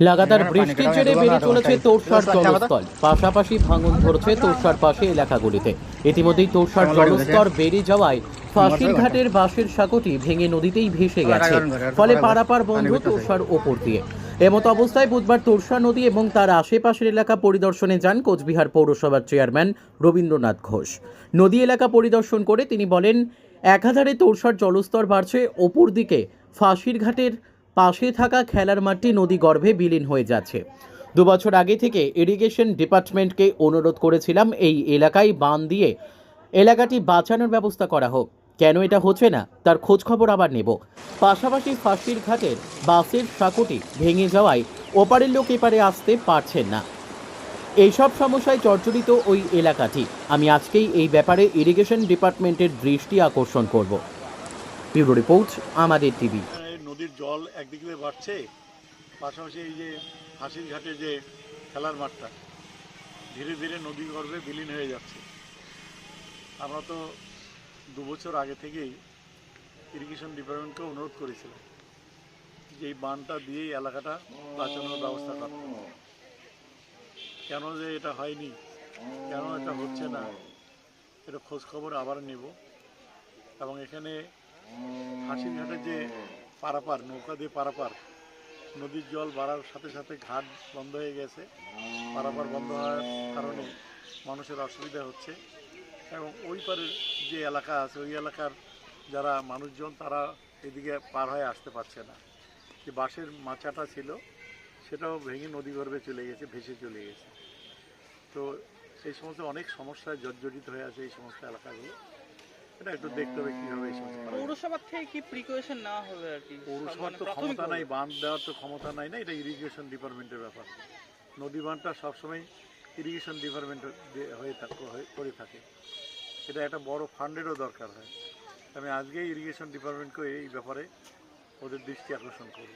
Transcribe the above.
লাগাতার বৃষ্টির জেরে বেড়ে চলেছে তোরসার জলস্তর। পাশাপাশি ভাঙন ধরছে তোরসার পাশে এলাকাগুলিতে। ইতিমধ্যেই তোরসার জলস্তর বেড়ে যাওয়ায় ফাঁসির ঘাটের বাঁশের সাঁকোটি ভেঙে নদীতেই ভেসে গেছে। ফলে পারাপার বন্ধ তোরসার ওপর দিয়ে। এমত অবস্থায় বুধবার তোরসা নদী এবং তার আশেপাশের এলাকা পরিদর্শনে যান কোচবিহার পৌরসভার চেয়ারম্যান রবীন্দ্রনাথ ঘোষ। নদী এলাকা পরিদর্শন করে তিনি বলেন একাধারে তোরসার জলস্তর বাড়ছে ওপর দিকে ফাঁসির ঘাটের পাশে থাকা খেলার মাঠটি নদী গর্ভে বিলীন হয়ে যাচ্ছে। দু বছর আগে থেকে ইরিগেশন ডিপার্টমেন্টকে অনুরোধ করেছিলাম এই এলাকায় বান দিয়ে এলাকাটি বাঁচানোর ব্যবস্থা করা হোক। কেন এটা হচ্ছে না? তার খোঁজ খবর আবার নেব। পাশাপাশি ফাঁসির ঘাটের বাসের সাঁকোটি ভেঙে যাওয়ায় ওপারের লোক এপারে আসতে পারছেন না। এইসব সমস্যায় জর্জরিত ওই এলাকাটি। আমি আজকেই এই ব্যাপারে ইরিগেশন ডিপার্টমেন্টের দৃষ্টি আকর্ষণ করব। ব্যুরো রিপোর্ট, আমাদের টিভি। নদীর জল একদিক দিয়ে বাড়ছে, পাশাপাশি এই যে হাসির ঘাটে যে খেলার মাঠটা, ধীরে ধীরে নদী গর্ভে বিলীন হয়ে যাচ্ছে। আমরা তো দু বছর আগে থেকেই ইরিগেশন ডিপার্টমেন্টকে অনুরোধ করেছিলাম যে এই বানটা দিয়েই এলাকাটা বাঁচানোর ব্যবস্থা করতে কেন যে এটা হয়নি, কেন এটা হচ্ছে না, এটা খোঁজ খবর আবার নেব। এবং এখানে হাসির ঘাটে যে পারাপার, নৌকা দিয়ে পারাপার। নদীর জল বাড়ার সাথে সাথে ঘাট বন্ধ হয়ে গেছে। পারাপার বন্ধ হওয়ার কারণে মানুষের অসুবিধা হচ্ছে। এবং ওই পারের যে এলাকা আছে, ওই এলাকার যারা মানুষজন, তারা এদিকে পার হয়ে আসতে পারছে না। যে বাঁশের মাচাটা ছিল, সেটাও ভেঙে নদী গর্ভে চলে গেছে, ভেসে চলে গেছে। তো এই সমস্ত অনেক সমস্যায় জর্জরিত হয়ে আছে এই সমস্ত এলাকাগুলো। এটা একটু দেখতে হবে কীভাবে এই যায়। পৌরসভার থেকে কি প্রিকশন নেওয়া হবে আর কি? পৌরসভার মানে তো ক্ষমতা নাই বাঁধ দেওয়ার তো ক্ষমতা নাই না এটা ইরিগেশন ডিপার্টমেন্টের ব্যাপার। নদী বাঁধটা সবসময় ইরিগেশন ডিপার্টমেন্ট হয়ে থাকে হয়ে- করে থাকে। এটা একটা বড় ফান্ডেরও দরকার হয়। আমি আজকে ইরিগেশন ডিপার্টমেন্টকে এই ব্যাপারে ওদের দৃষ্টি আকর্ষণ করব।